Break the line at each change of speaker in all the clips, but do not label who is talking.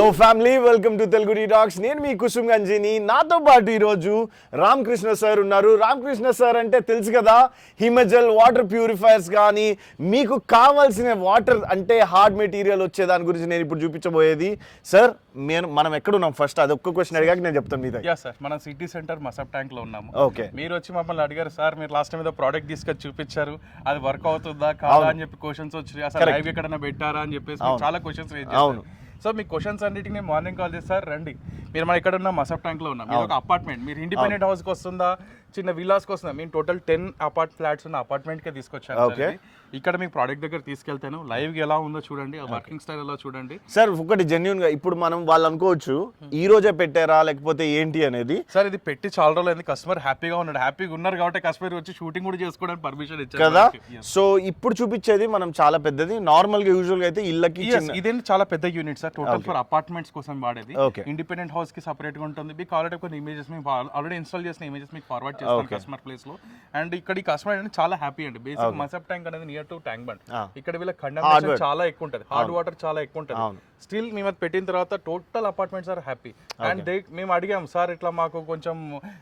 Hello family welcome to Telugu talks నేను మీ కుసుమ్ గంజిని. నాతో పాటు ఈరోజు రామకృష్ణ సార్ ఉన్నారు. రామకృష్ణ సార్ అంటే తెలుసు కదా హిమజల్ వాటర్ ప్యూరిఫైయర్స్ కానీ మీకు కావాల్సిన వాటర్ అంటే హార్డ్ మెటీరియల్ వచ్చే దాని గురించి నేను ఇప్పుడు చూపించబోయేది. సార్ నేను మనం ఎక్కడున్నాం ఫస్ట్ అది ఒక్క క్వశ్చన్ అడిగాక నేను చెప్తాను మీద
యా సార్ మనం సిటీ సెంటర్ మసబ్ ట్యాంక్లో ఉన్నాము.
ఓకే
మీరు వచ్చి మమ్మల్ని అడిగారు సార్ మీరు లాస్ట్ టైం ఏదో ప్రోడక్ట్ తీసుకొచ్చి చూపించారు. అది వర్క్ అవుతుందా? కాదా? అని చెప్పి క్వశ్చన్స్ వచ్చాయి. అసలు. లైవ్ ఎక్కడైనా పెట్టారా? అని చెప్పేసి చాలా క్వశ్చన్స్
అవును.
సో మీ క్వశ్చన్స్ అన్నిటికీ నేను మార్నింగ్ కాల్ చేస్తారు రండి. మీరు మన ఇక్కడ ఉన్న మసబ్ ట్యాంక్లో ఉన్నాం ఒక అపార్ట్మెంట్ మీరు ఇండిపెండెంట్ హౌస్కి వస్తుందా చిన్న విల్లాస్కి వస్తుందా? మేము టోటల్ టెన్ అపార్ట్ ఫ్లాట్స్ ఉన్న అపార్ట్మెంట్కి తీసుకొచ్చాను. ఇది. ఇక్కడ మీకు ప్రోడక్ట్ దగ్గర తీసుకెళ్తాను. లైవ్ ఎలా ఉందో చూడండి వర్కింగ్ స్టైల్ ఎలా చూడండి.
సార్ ఒకటి జెన్యున్గా ఇప్పుడు మనం వాళ్ళు అనుకోవచ్చు ఈ రోజే పెట్టారా లేకపోతే ఏంటి అనేది?
సార్ ఇది పెట్టి చాలా రోజులు అయింది. కస్టమర్ హ్యాపీగా ఉన్నాడు. హ్యాపీగా ఉన్నారు కాబట్టి కస్టమర్ వచ్చి షూటింగ్ కూడా చేసుకోవడానికి పర్మిషన్ ఇచ్చారు
కదా. సో ఇప్పుడు చూపించేది మనం చాలా పెద్దది. నార్మల్గా యూజువల్గా అయితే ఇళ్ళకి
ఇదేంటి చాలా పెద్ద unit sir total for apartments కోసం వాడేది. ఇండిపెండెంట్ హౌస్కి సపరేట్గా ఉంటుంది. మీకు ఆల్రెడీ కొన్ని ఇమేజెస్ మేము ఆల్రెడీ ఇన్స్టాల్ చేసిన ఇమేజెస్ మీకు ఫార్వర్డ్ చేస్తాం కస్టమర్ ప్లేస్లో. అండ్ ఇక్కడ ఈ కస్టమర్ అనేది చాలా హ్యాపీ అండి. బేసిక్ మసప్ ట్యాంక్ అనేది near to tank bund.
Ah.
ఇక్కడ వీళ్ళ కండెన్సేషన్ చాలా ఎక్కువ ఉంటుంది. హార్డ్ వాటర్ చాలా ఎక్కువ ఉంటుంది. స్టిల్ మేము అది పెట్టిన తర్వాత total apartments are happy and they మేము అడిగాం సార్ ఇట్లా మాకు కొంచెం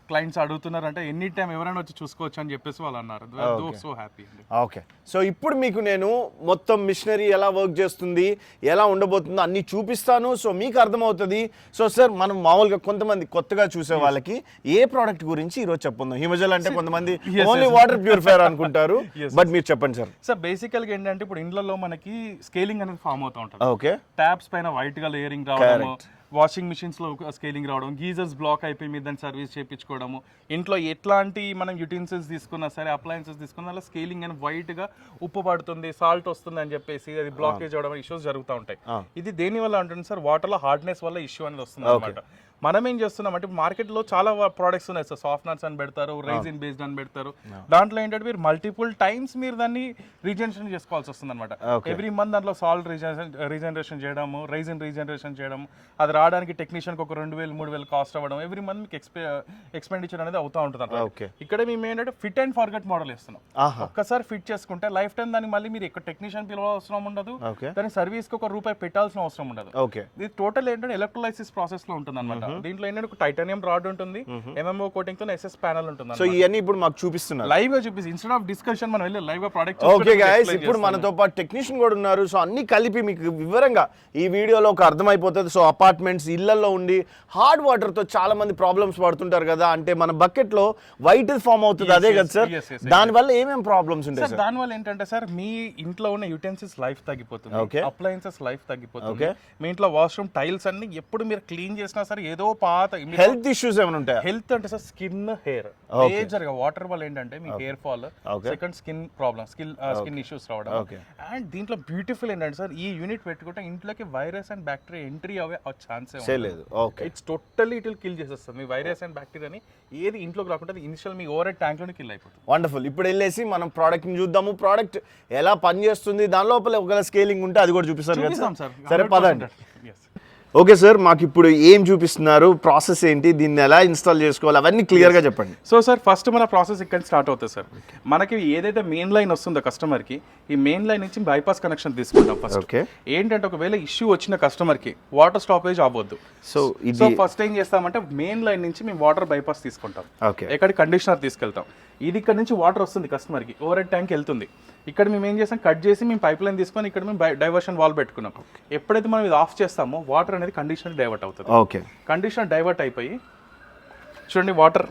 క్లయింట్స్ అడుగుతున్నారు అంటే ఎనీ టైం ఎవరైనా వచ్చి చూసుకోవచ్చు అని చెప్పేసి వాళ్ళు అన్నారు. సో హ్యాపీ
ఓకే సో ఇప్పుడు మీకు నేను మొత్తం మిషనరీ ఎలా వర్క్ చేస్తుంది ఎలా ఉండబోతుందో అన్ని చూపిస్తాను. సో మీకు అర్థమవుతుంది. సో సార్ మనం మామూలుగా కొంతమంది కొత్తగా చూసే వాళ్ళకి ఏ ప్రోడక్ట్ గురించి ఈరోజు చెప్పుకుందాం? హిమజల్ అంటే కొంతమంది ఓన్లీ వాటర్ ప్యూరిఫైయర్ అనుకుంటారు. బట్ మీరు చెప్పండి సార్
సార్ బేసికల్గా ఏంటంటే ఇప్పుడు ఇండ్లలో మనకి స్కేలింగ్ అనేది ఫామ్ అవుతూ ఉంటుంది.
ఓకే
ట్యాప్స్ పైన వైట్గా లేయరింగ్ రావడము వాషింగ్ మిషన్స్లో స్కేలింగ్ రావడం గీజర్స్ బ్లాక్ అయిపోయి మీద దాన్ని సర్వీస్ చేయించుకోవడము. ఇంట్లో ఎట్లాంటి మనం యుటెన్సిల్స్ తీసుకున్నా సరే అప్లయన్సెస్ తీసుకున్నా అలా స్కేలింగ్ అని వైట్గా ఉప్పు పడుతుంది సాల్ట్ వస్తుంది అని చెప్పేసి అది బ్లాకేజ్ అవడం ఇష్యూస్ జరుగుతూ ఉంటాయి. ఇది దేని వల్ల ఉంటుంది సార్? వాటర్లో హార్డ్నెస్ వల్ల ఇష్యూ అనేది వస్తుంది అనమాట మనం ఏం చేస్తున్నాం అంటే మార్కెట్లో చాలా ప్రోడక్ట్స్ ఉన్నాయి సార్. సాఫ్ట్నర్స్ అని పెడతారు రైజిన్ బేస్డ్ అని పెడతారు. దాంట్లో ఏంటంటే మీరు మల్టిపుల్ టైమ్స్ మీరు దాన్ని రీజనరేషన్ చేసుకోవాల్సి వస్తుంది అనమాట ఎవ్రీ మంత్ దాంట్లో సాల్ట్ రీజనరేషన్ చేయడము రైజిన్ రీజనరేషన్ చేయడం అది రావడానికి టెక్నీషియన్కి ఒక రెండు వేలు మూడు వేలు కాస్ట్ అవ్వడం ఎవ్రీ మంత్ మీకు ఎక్స్పె ఎక్స్పెండిచర్ అనేది అవుతూ ఉంటుంది.
ఓకే.
ఇక్కడ మేము ఏంటంటే ఫిట్ అండ్ ఫార్గెట్ మోడల్ ఇస్తున్నాం ఒక్కసారి ఫిట్ చేసుకుంటే లైఫ్ టైం దానికి మళ్ళీ మీరు ఎక్కడ టెక్నీషియన్ పిలవ అవసరం ఉండదు. దాని సర్వీస్కి ఒక రూపాయి పెట్టాల్సిన అవసరం ఉండదు.
ఓకే.
ఇది టోటల్ ఏంటంటే ఎలక్ట్రోలైసిస్ ప్రాసెస్లో ఉంటుంది అనమాట దీంట్లో ఏంటంటే టైటానియం రాడ్ ఉంటుంది ఎంఎంఓ కోటింగ్తో ఎస్ఎస్ ప్యానల్ ఉంటుంది
సో ఇవన్నీ ఇప్పుడు మాకు చూపిస్తున్నారు.
లైవ్గా చూపిస్తే. ఇన్స్టెడ్ ఆఫ్ డిస్కషన్ మనం వెళ్ళి లైవ్గా ప్రోడక్ట్
ఓకే గాయస్ ఇప్పుడు మనతో పాటు టెక్నీషియన్ కూడా ఉన్నారు. సో అన్ని కలిపి మీకు వివరంగా ఈ వీడియోలో ఒక అర్థమైపోతుంది. సో అపార్ట్మెంట్స్ ఇళ్ళలో ఉండి హార్డ్ వాటర్తో చాలా మంది ప్రాబ్లమ్స్ పడుతుంటారు కదా. అంటే మన బకెట్లో వైట్ ఫామ్ అవుతుంది. అదే కదా సార్ దాని వల్ల ఏమేం ప్రాబ్లమ్స్ ఉంటాయి
సార్ దాని వల్ల ఏంటంటే సార్ మీ ఇంట్లో ఉన్న యూటెన్సిల్స్ లైఫ్ తగ్గిపోతుంది. అప్లయన్సెస్ లైఫ్ తగ్గిపోతుంది. మీ ఇంట్లో వాష్రూమ్ టైల్స్ అన్ని ఎప్పుడు మీరు క్లీన్ చేసినా సరే ఏదో పాత
హెల్త్ ఇష్యూస్ ఏమైనా ఉంటాయా?
హెల్త్ అంటే సార్ స్కిన్ హెయిర్ మేజర్గా వాటర్ వల్ల ఏంటంటే మీ hair fall. Second skin problem skin skin issues రావడం. అండ్ దీంట్లో బ్యూటిఫుల్ ఏంటంటే సార్ ఈ యూనిట్ పెట్టుకుంటే ఇంట్లోకి వైరస్ అండ్ బ్యాక్టీరియా ఎంట్రీ అవ్వే ఛాన్సే
చేయలేదు. Okay
it's totally it will kill చేసేస్తుంది మీ వైరస్ అండ్ బ్యాక్టీరియాని ఏది ఇంట్లోకి రాకుండా ఇనిషియల్ మీ ఓవర్ ట్యాంక్లోనే కిల్ అయిపోతుంది.
వండర్ఫుల్ ఇప్పుడు వెళ్ళేసి మనం ప్రోడక్ట్ని చూద్దాము. ప్రోడక్ట్ ఎలా పనిచేస్తుంది? దాని లోపల ఒకవేళ స్కేలింగ్ ఉంటే అది కూడా చూపిస్తారు కదా సార్?
సార్.
పదండి. ఓకే సార్ మాకు ఇప్పుడు ఏం చూపిస్తున్నారు? ప్రాసెస్ ఏంటి? దీన్ని ఎలా ఇన్స్టాల్ చేసుకోవాలి? అవన్నీ క్లియర్గా చెప్పండి.
సో సార్ ఫస్ట్ మన ప్రాసెస్ ఇక్కడ స్టార్ట్ అవుతుంది సార్ మనకి ఏదైతే మెయిన్ లైన్ వస్తుందో కస్టమర్కి ఈ మెయిన్ లైన్ నుంచి బైపాస్ కనెక్షన్ తీసుకుంటాం ఫస్ట్
ఓకే
ఏంటంటే ఒకవేళ ఇష్యూ వచ్చిన కస్టమర్కి వాటర్ స్టాపేజ్ అవ్వద్దు.
సో
సో
ఇది
ఫస్ట్ ఏం చేస్తామంటే మెయిన్ లైన్ నుంచి మేము వాటర్ బైపాస్ తీసుకుంటాం.
ఓకే
ఎక్కడ కండిషనర్ తీసుకెళ్తాం. ఇది ఇక్కడ నుంచి వాటర్ వస్తుంది కస్టమర్కి ఓవర్ హెడ్ ట్యాంక్ వెళ్తుంది. ఇక్కడ మేము ఏం చేస్తాం? కట్ చేసి మేము పైప్ లైన్ తీసుకొని ఇక్కడ మేము డైవర్షన్ వాల్ పెట్టుకున్నాం. ఎప్పుడైతే మనం ఇది ఆఫ్ చేస్తామో వాటర్ అనేది కండిషనర్ డైవర్ట్ అవుతుంది.
ఓకే
కండిషనర్ డైవర్ట్ అయిపోయి చూడండి వాటర్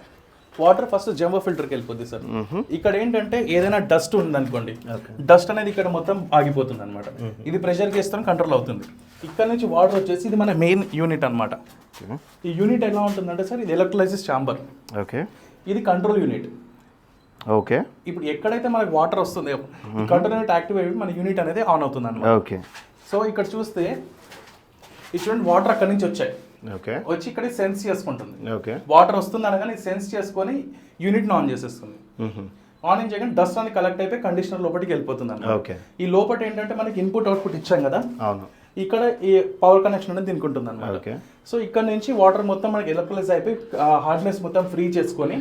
వాటర్ ఫస్ట్ జంబో ఫిల్టర్కి వెళ్ళిపోద్ది సార్. ఇక్కడ ఏంటంటే ఏదైనా డస్ట్ ఉందనుకోండి డస్ట్ అనేది ఇక్కడ మొత్తం ఆగిపోతుంది అనమాట ఇది ప్రెషర్కి వేస్తాం కంట్రోల్ అవుతుంది. ఇక్కడ నుంచి వాటర్ వచ్చేసి ఇది మన మెయిన్ యూనిట్ అన్నమాట. ఈ యూనిట్ ఎలా ఉంటుందంటే సార్ ఇది ఎలక్ట్రోలైసిస్ ఛాంబర్
ఓకే
ఇది కంట్రోల్ యూనిట్
ఓకే
ఇప్పుడు ఎక్కడైతే మనకి వాటర్ వస్తుందో కంట్రోల్ యూనిట్ యాక్టివ్ అయిపోయి మన యూనిట్ అనేది ఆన్ అవుతుంది అనమాట
ఓకే
సో ఇక్కడ చూస్తే ఈ చూడండి వాటర్ అక్కడి నుంచి వచ్చాయి.
ఓకే.
వచ్చి ఇక్కడ సెన్స్ చేసుకుంటుంది.
ఓకే.
వాటర్ వస్తుంది అనగానే సెన్స్ చేసుకొని యూనిట్ ఆన్ చేసేస్తుంది. ఆన్ చేయగానే డస్ట్ అనేది కలెక్ట్ అయిపోయి కండిషనర్ లోపలికి వెళ్ళిపోతుంది అన్నమాట.
ఓకే.
ఈ లోపల ఏంటంటే మనకి ఇన్పుట్ అవుట్పుట్ ఇచ్చాం కదా?
అవును.
ఇక్కడ ఈ పవర్ కనెక్షన్ అనేది దీనికి ఉంటుంది అనమాట. సో ఇక్కడ నుంచి వాటర్ మొత్తం మనకి ఎలక్ట్రలైజ్ అయిపోయి హార్డ్నెస్ మొత్తం ఫ్రీ చేసుకొని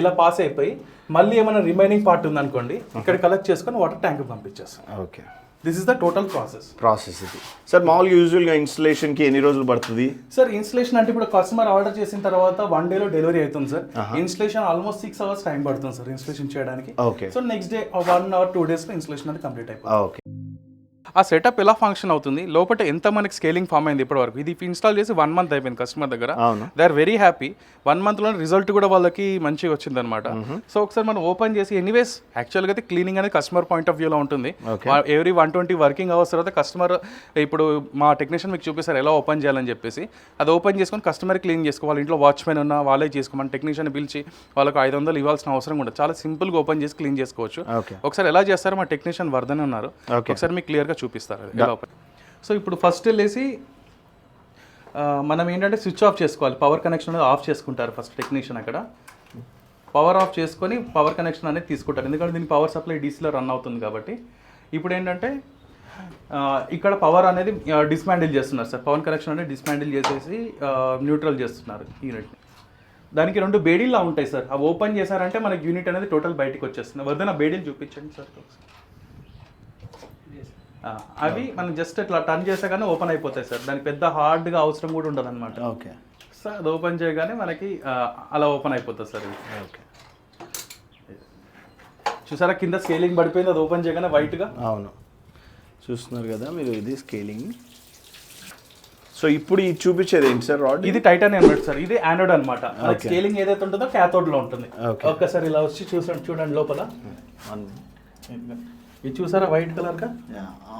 ఇలా పాస్ అయిపోయి మళ్ళీ ఏమైనా రిమైనింగ్ పార్ట్ ఉంది అనుకోండి ఇక్కడ కలెక్ట్ చేసుకొని water tank పంపించేస్తాం.
Okay.
This is the total process
process ఇది. సార్ మామూలుగా యూజువల్గా ఇన్స్టలేషన్కి ఎన్ని రోజులు పడుతుంది?
సార్ ఇన్స్టలేషన్ అంటే ఇప్పుడు కస్టమర్ ఆర్డర్ చేసిన తర్వాత వన్ డేలో డెలివరీ అవుతుంది sir installation almost six hours time పడుతుంది సార్ ఇన్స్టలేషన్ చేయడానికి.
Okay
so next day one hour two డేస్లో ఇన్స్టలేషన్ అనేది కంప్లీట్ అయిపోతుంది.
ఓకే
ఆ సెటప్ ఎలా ఫంక్షన్ అవుతుంది? లోపల ఎంత మనకి స్కేలింగ్ ఫామ్ అయింది ఇప్పటి వరకు ఇది ఇన్స్టాల్ చేసి వన్ మంత్ అయిపోయింది కస్టమర్ దగ్గర. They are very happy one మంత్లో రిజల్ట్ కూడా వాళ్ళకి మంచిగా వచ్చింది అనమాట సో ఒకసారి మనం ఓపెన్ చేసి ఎనీవేస్ యాక్చువల్గా అయితే క్లీనింగ్ అనేది కస్టమర్ పాయింట్ ఆఫ్ వ్యూలో ఉంటుంది. Every one twenty working hours తర్వాత కస్టమర్ ఇప్పుడు మా టెక్నీషియన్ మీకు చూపిస్తారు ఎలా ఓపెన్ చేయాలని చెప్పేసి. అది ఓపెన్ చేసుకొని కస్టమర్ క్లీన్ చేసుకో వాళ్ళ ఇంట్లో వాచ్మెన్ ఉన్నా వాళ్ళే చేసుకోమని టెక్నీషియన్ పిలిచి వాళ్ళకి ఐదు వందలు ఇవ్వాల్సిన అవసరం కూడా చాలా సింపుల్గా ఓపెన్ చేసి క్లీన్ చేసుకోవచ్చు. ఒకసారి ఎలా చేస్తారో మా టెక్నీషియన్ వర్ధన్ ఉన్నారు. ఒకసారి మీకు క్లియర్గా చూపిస్తారు. ఎలా. సో ఇప్పుడు ఫస్ట్ వెళ్ళేసి మనం ఏంటంటే స్విచ్ ఆఫ్ చేసుకోవాలి. పవర్ కనెక్షన్ అనేది ఆఫ్ చేసుకుంటారు ఫస్ట్ టెక్నీషియన్ అక్కడ. పవర్ ఆఫ్ చేసుకొని పవర్ కనెక్షన్ అనేది తీసుకుంటారు. ఎందుకంటే దీనికి పవర్ సప్లై డీసీలో రన్ అవుతుంది కాబట్టి. ఇప్పుడు ఏంటంటే ఇక్కడ పవర్ అనేది డిస్మాండిల్ చేస్తున్నారు సార్. పవర్ కనెక్షన్ అనేది డిస్మాండిల్ చేసేసి న్యూట్రల్ చేస్తున్నారు యూనిట్ని దానికి రెండు బేడీల్లా ఉంటాయి సార్. అవి ఓపెన్ చేశారంటే మనకి యూనిట్ అనేది టోటల్ బయటికి వచ్చేస్తుంది. వద్ద బేడీలు చూపించండి సార్. అవి మనం జస్ట్ ఇట్లా టర్న్ చేసా కానీ ఓపెన్ అయిపోతాయి సార్. దానికి పెద్ద హార్డ్గా అవసరం కూడా ఉండదు అనమాట
ఓకే
సో అది ఓపెన్ చేయగానే మనకి అలా ఓపెన్ అయిపోతుంది సార్ ఇది
ఓకే
చూసారా కింద స్కేలింగ్ పడిపోయింది అది ఓపెన్ చేయగానే వైట్గా
అవును. చూస్తున్నారు కదా మీరు ఇది స్కేలింగ్ సో ఇప్పుడు ఇది చూపించేది ఏంటి సార్ రాడ్
ఇది టైటానియం అనమాట సార్. ఇది యానోడ్ అనమాట. స్కేలింగ్ ఏదైతే ఉంటుందో cathode లో ఉంటుంది. ఒక్కసారి ఇలా వచ్చి చూసండి చూడండి లోపల. ఇది చూసారా వైట్ కలర్గా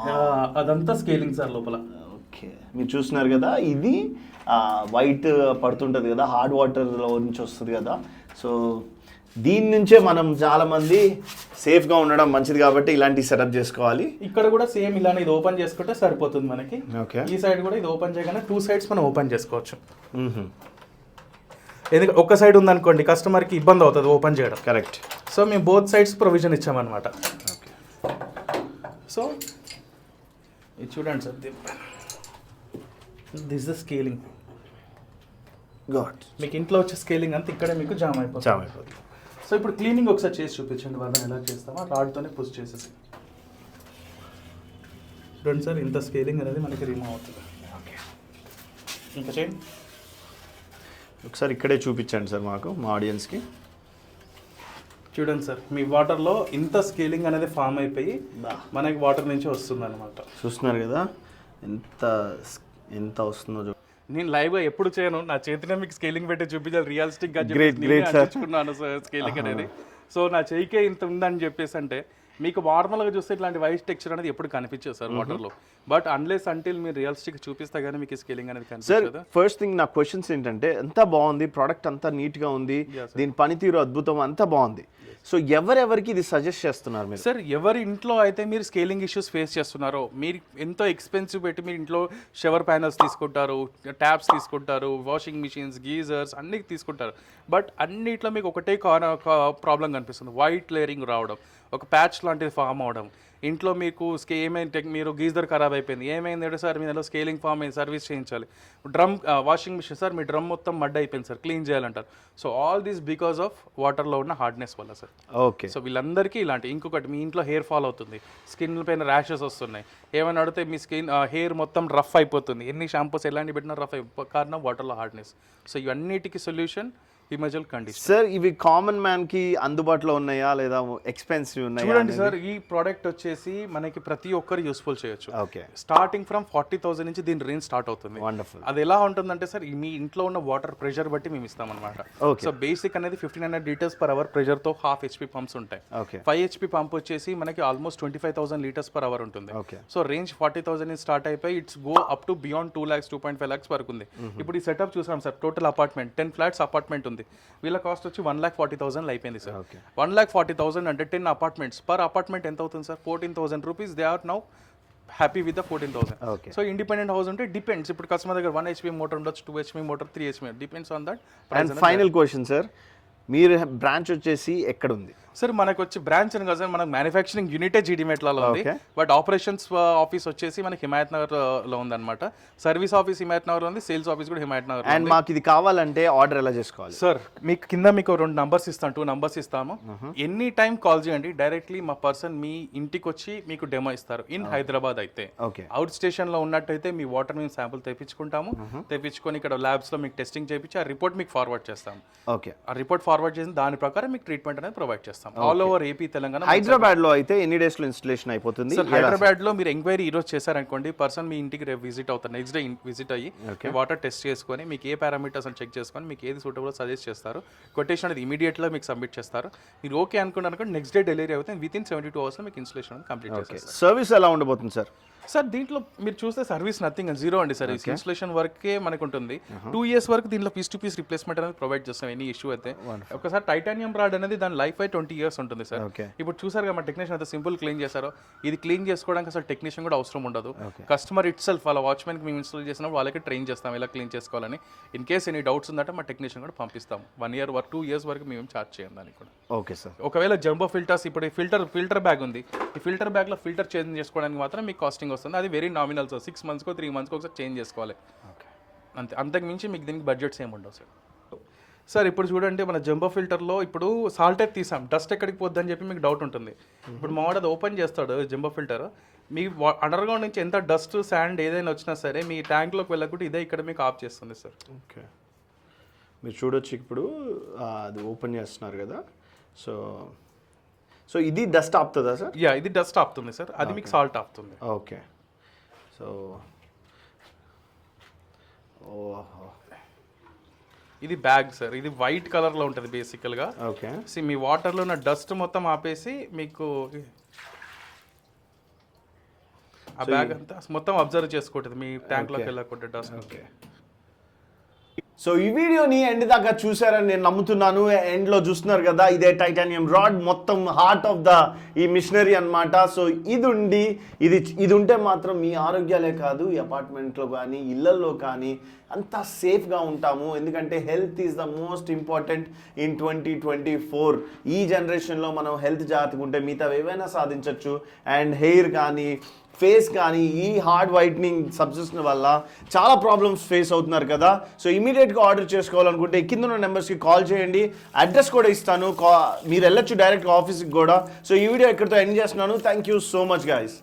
ఆ, అదంతా స్కేలింగ్ సార్ లోపల.
ఓకే. మీరు చూస్తున్నారు కదా ఇది వైట్ పడుతుంటుంది కదా హార్డ్ వాటర్లో నుంచి వస్తుంది కదా. సో దీని నుంచే మనం చాలా మంది సేఫ్గా ఉండడం మంచిది కాబట్టి ఇలాంటి సెటప్ చేసుకోవాలి.
ఇక్కడ కూడా సేమ్ ఇలానే ఇది ఓపెన్ చేసుకుంటే సరిపోతుంది మనకి.
ఓకే.
ఈ సైడ్ కూడా ఇది ఓపెన్ చేయగానే టూ సైడ్స్ మనం ఓపెన్ చేసుకోవచ్చు. ఎందుకంటే ఒక సైడ్ ఉందనుకోండి కస్టమర్కి ఇబ్బంది అవుతుంది ఓపెన్ చేయడం.
కరెక్ట్.
సో మేము బోత్ సైడ్స్ ప్రొవిజన్ ఇచ్చామన్నమాట. సో ఇది చూడండి sir this the scaling
guard
మీకు ఇంట్లో వచ్చే స్కేలింగ్ అంతా ఇక్కడే మీకు జామ్ అయిపోతుంది.
జామ్ అయిపోతుంది.
సో ఇప్పుడు క్లీనింగ్ ఒకసారి చేసి చూపించండి వాళ్ళని ఎలా చేస్తామో రాడ్తోనే పుష్ చేసేసి. చూడండి సార్ ఇంత స్కేలింగ్ అనేది మనకి రిమూవ్ అవుతుంది.
ఓకే
ఇంకా చేయండి.
ఒకసారి ఇక్కడే చూపించండి సార్ మాకు మా ఆడియన్స్కి
చూడండి సార్ మీ వాటర్లో ఇంత స్కేలింగ్ అనేది ఫామ్ అయిపోయి మనకి వాటర్ నుంచి వస్తుంది అనమాట
చూస్తున్నారు కదా ఎంత ఎంత వస్తుందో
నేను లైవ్గా ఎప్పుడు చేయను నా చేతినే మీకు స్కేలింగ్ పెట్టి చూపించాలి రియలిస్టిక్గా
great, sir.
తెచ్చుకున్నాను స్కేలింగ్ అనేది. సో నా చేయికే ఇంత ఉందని చెప్పేసి అంటే మీకు నార్మల్గా చూస్తే ఇట్లాంటి వైట్ టెక్చర్ అనేది ఎప్పుడు కనిపించదు సార్ వాటర్లో బట్ అన్లెస్ అంటిల్ మీరు రియలిస్టిక్ చూపిస్తే కానీ మీకు స్కేలింగ్ అనేది
సార్ ఫస్ట్ థింగ్ నా క్వశ్చన్స్ ఏంటంటే ఎంత బాగుంది? ప్రోడక్ట్ అంతా నీట్గా ఉంది. దీని పనితీరు అద్భుతం అంతా బాగుంది. సో ఎవరెవరికి ఇది సజెస్ట్ చేస్తున్నారు మీరు?
సార్ ఎవరి ఇంట్లో అయితే మీరు స్కేలింగ్ ఇష్యూస్ ఫేస్ చేస్తున్నారో మీరు ఎంతో ఎక్స్పెన్సివ్ పెట్టి మీరు ఇంట్లో షవర్ ప్యానల్స్ తీసుకుంటారు ట్యాప్స్ తీసుకుంటారు వాషింగ్ మిషన్స్ గీజర్స్ అన్ని తీసుకుంటారు. బట్ అన్నిట్లో మీకు ఒకటే ప్రాబ్లం కనిపిస్తుంది వైట్ లేయరింగ్ రావడం. ఒక ప్యాచ్ లాంటిది ఫామ్ అవడం. ఇంట్లో మీకు స్కే ఏమైంది టెక్ మీరు గీజర్ ఖరాబ్ అయిపోయింది. ఏమైంది అంటే సార్ మీద స్కేలింగ్ ఫామ్ అయింది సర్వీస్ చేయించాలి. డ్రమ్ వాషింగ్ మిషన్ సార్ మీ డ్రమ్ మొత్తం మడ్ అయిపోయింది సార్ క్లీన్ చేయాలంటారు. So all this because of వాటర్లో ఉన్న హార్డ్నెస్ వల్ల సార్.
ఓకే.
సో వీళ్ళందరికీ ఇలాంటి ఇంకొకటి మీ ఇంట్లో హెయిర్ ఫాల్ అవుతుంది స్కిన్ పైన ర్యాషెస్ వస్తున్నాయి. ఏమైనా అడిగితే మీ స్కిన్ హెయిర్ మొత్తం రఫ్ అయిపోతుంది. ఎన్ని షాంపూస్ ఎలాంటి పెట్టినా రఫ్ అయిపో కారణం వాటర్లో హార్డ్నెస్. సో ఇవన్నిటికీ సొల్యూషన్ హిమజల్ కండిషన్
సార్ ఇవి కామన్ మ్యాన్కి అందుబాటులో ఉన్నాయా లేదా ఎక్స్పెన్సివ్ ఉన్నాయా
చూడండి సార్ ఈ ప్రోడక్ట్ వచ్చేసి మనకి ప్రతి ఒక్కరు యూస్ఫుల్ చేయొచ్చు.
Okay.
Starting from forty thousand నుంచి దీని రేంజ్ స్టార్ట్ అవుతుంది.
వండర్ఫుల్
అది ఎలా ఉంటుందంటే సార్ మీ ఇంట్లో ఉన్న వాటర్ ప్రెషర్ బట్టి మేము ఇస్తామన్నమాట.
Okay.
సో బేసిక్ అనేది fifteen hundred litres per hour ప్రెషర్తో half HP pumps ఉంటాయి.
ఓకే.
ఫైవ్ హెచ్పి పంప్ వచ్చేసి మనకి almost twenty five thousand litres per hour ఉంటుంది.
Okay.
So range forty thousand నుంచి స్టార్ట్ అయిపోయి it's go up to beyond two lakhs two point five lakhs వరకు ఉంది. ఇప్పుడు ఈ సెటప్ చూసాం sir total apartment ten flats apartment ఉంది. వీళ్ళ కాస్ట్ వచ్చి వన్ ల్యాక్ ఫార్టీ థౌసండ్ అయిపోయింది sir. One lakh forty thousand అంటే టెన్ అపార్ట్మెంట్స్ పర్ అపార్ట్మెంట్ ఎంత అవుతుంది sir? Fourteen thousand rupees they are now happy with the fourteen thousand so independent house ఉంటే depends ఇప్పుడు customer దగ్గర వన్ హెచ్పీ మోటార్ ఉండొచ్చు two HP motor three HP depends on that
and final question sir మీరు branch వచ్చేసి ఎక్కడ ఉంది
sir మనకు వచ్చి బ్రాంచ్ అని కదా సార్ మనకు మ్యానుఫ్యాక్చరింగ్ యూనిటే జీడిమెట్లలో ఉంది. బట్ ఆపరేషన్స్ ఆఫీస్ వచ్చేసి మనకి హిమాయత్ నగర్లో ఉందన్నమాట. సర్వీస్ ఆఫీస్ హిమాయత్ నగర్ ఉంది సేల్స్ ఆఫీస్ కూడా హిమాయత్ నగర్
అండ్ మాకు ఇది కావాలంటే ఆర్డర్ ఎలా చేసుకోవాలి?
సార్ మీకు కింద మీకు రెండు నంబర్స్ ఇస్తాను టూ నంబర్స్ ఇస్తాము. ఎనీ టైం కాల్ చేయండి డైరెక్ట్లీ మా పర్సన్ మీ ఇంటికి వచ్చి మీకు డెమో ఇస్తారు ఇన్ హైదరాబాద్ అయితే.
ఓకే
అవుట్ స్టేషన్లో ఉన్నట్టయితే మీ వాటర్ మేము శాంపుల్ తెప్పించుకుంటాము. తెప్పించుకొని ఇక్కడ ల్యాబ్స్లో మీకు టెస్టింగ్ చేయించి ఆ రిపోర్ట్ మీకు ఫార్వర్డ్ చేస్తాం
ఓకే
ఆ రిపోర్ట్ ఫార్వర్డ్ చేసిన దాని ప్రకారం మీకు ట్రీట్మెంట్ అనేది ప్రొవైడ్ చేస్తాం ఆల్ ఓవర్ ఏపీ తెలంగాణ
హైదరాబాద్లో అయితే ఎన్ని డేస్లో ఇన్స్టలేషన్ అయిపోతుంది
హైదరాబాద్లో మీరు ఎంక్వైరీ ఈ రోజు చేశారనుకోండి పర్సన్ మీ ఇంటికి రేపు విజిట్ అవుతారు. నెక్స్ట్ డే విజిట్ అయ్యి వాటర్ టెస్ట్ చేసుకొని మీకు ఏ పారామీటర్స్ అని చెక్ చేసుకొని మీకు ఏది సూటబుల్ సజెస్ట్ చేస్తారు. కొటేషన్ అనేది ఇమీడియట్లో మీకు సబ్మిట్ చేస్తారు. మీరు ఓకే అనుకున్నారు నెక్స్ట్ డే డెలివరీ అవుతుంది. Within seventy two hours మీకు ఇన్స్టలేషన్ కంప్లీట్ చేస్తారు
సర్వీస్ ఎలా ఉండబోతుంది సార్
సార్ దీంట్లో మీరు చూస్తే సర్వీస్ నథింగ్ జీరో అండి సర్వీస్ ఇన్స్టలేషన్ వర్కే మనకు ఉంటుంది టూ ఇయర్స్ వరకు దీంట్లో పీస్ టు పీస్ రిప్లేస్మెంట్ అనేది ప్రొవైడ్ చేస్తాం ఎనీ ఇష్యూ అయితే ఒకసారి టైటానియం రాడ్ అనేది దాని లైఫ్ అయి ట్వంటీ ఇయర్స్ ఉంటుంది సార్. ఇప్పుడు చూసారు కదా మా టెక్నీషియన్ అంత సింపుల్ క్లీన్ చేశారో. ఇది క్లీన్ చేసుకోవడానికి అసలు టెక్నీషియన్ కూడా అవసరం ఉండదు. కస్టమర్ ఇట్ సెల్ఫ్ వాళ్ళ వాచ్మెన్ మేము ఇన్స్టాల్ చేసినప్పుడు వాళ్ళకి ట్రైన్ చేస్తాం ఎలా క్లీన్ చేసుకోవాలని. ఇన్ కేస్ ఎనీ డౌట్స్ ఉందంటే మా టెక్నీషియన్ కూడా పంపిస్తాం. వన్ ఇయర్ వరకు టూ ఇయర్స్ వరకు మేము చార్జ్ చేయం దానికి కూడా.
Okay sir.
ఒకవేళ జంబో ఫిల్టర్స్ ఇప్పుడు ఫిల్టర్ ఫిల్టర్ బ్యాగ్ ఉంది. ఈ ఫిల్టర్ బ్యాగ్లో ఫిల్టర్ చేంజ్ చేసుకోవడానికి మాత్రం మీకు కాస్టింగ్ వస్తుంది. అది వెరీ నామినల్ సార్ సిక్స్ మంత్స్కో త్రీ మంత్స్కో ఒకసారి చేంజ్ చేసుకోవాలి. అంతే. అంతకు మించి మీకు దీనికి బడ్జెట్స్ ఏమి ఉండవు సార్. సార్ ఇప్పుడు చూడండి మన జంబో ఫిల్టర్లో ఇప్పుడు సాల్టెడ్ తీసాం. డస్ట్ ఎక్కడికి పోద్దని చెప్పి మీకు డౌట్ ఉంటుంది. ఇప్పుడు మా వాడు అది ఓపెన్ చేస్తాడు జంబో ఫిల్టర్. మీ అండర్ గ్రౌండ్ నుంచి ఎంత డస్ట్ శాండ్ ఏదైనా వచ్చినా సరే మీ ట్యాంక్లోకి వెళ్ళకుండా ఇదే ఇక్కడ మీకు ఆఫ్ చేస్తుంది సార్.
ఓకే. మీరు చూడొచ్చు ఇప్పుడు అది ఓపెన్ చేస్తున్నారు కదా. సో సో ఇది డస్ట్ ఆపుతుందా సార్
యా ఇది డస్ట్ ఆపుతుంది సార్ అది మీకు సాల్ట్ ఆపుతుంది.
ఓకే సో ఓహో.
ఇది బ్యాగ్ సార్ ఇది వైట్ కలర్లో ఉంటుంది బేసికల్గా
ఓకే
సి మీ వాటర్లో ఉన్న డస్ట్ మొత్తం ఆపేసి మీకు ఆ బ్యాగ్ అంతా మొత్తం అబ్జర్వ్ చేసుకుంటుంది మీ ట్యాంక్లోకి వెళ్ళకుండా డస్ట్
ఓకే సో ఈ వీడియోని ఎండ్ దాకా చూసారని నేను నమ్ముతున్నాను. ఎండ్లో చూస్తున్నారు కదా ఇదే టైటానియం రాడ్ మొత్తం హార్ట్ ఆఫ్ ద ఈ మిషనరీ అన్నమాట. సో ఇది ఉండి ఇది ఇది ఉంటే మాత్రం మీ ఆరోగ్యాలే కాదు ఈ అపార్ట్మెంట్లో కానీ ఇళ్ళల్లో కానీ అంతా సేఫ్గా ఉంటాము. ఎందుకంటే health is the most important in twenty twenty four ఈ జనరేషన్లో మనం హెల్త్ జాగ్రత్తగా ఉంటే మిగతా ఏవైనా సాధించవచ్చు అండ్ హెయిర్ కానీ ఫేస్ కానీ ఈ హార్డ్ వైట్నింగ్ సబ్జెక్షన్ వల్ల చాలా ప్రాబ్లమ్స్ ఫేస్ అవుతున్నారు కదా. సో ఇమీడియట్గా ఆర్డర్ చేసుకోవాలనుకుంటే కింద ఉన్న నెంబర్స్కి కాల్ చేయండి. అడ్రస్ కూడా ఇస్తాను. కా మీరు వెళ్ళొచ్చు డైరెక్ట్ ఆఫీస్కి కూడా. సో ఈ వీడియో ఇక్కడితో ఎండ్ చేస్తున్నాను. Thank you so much guys.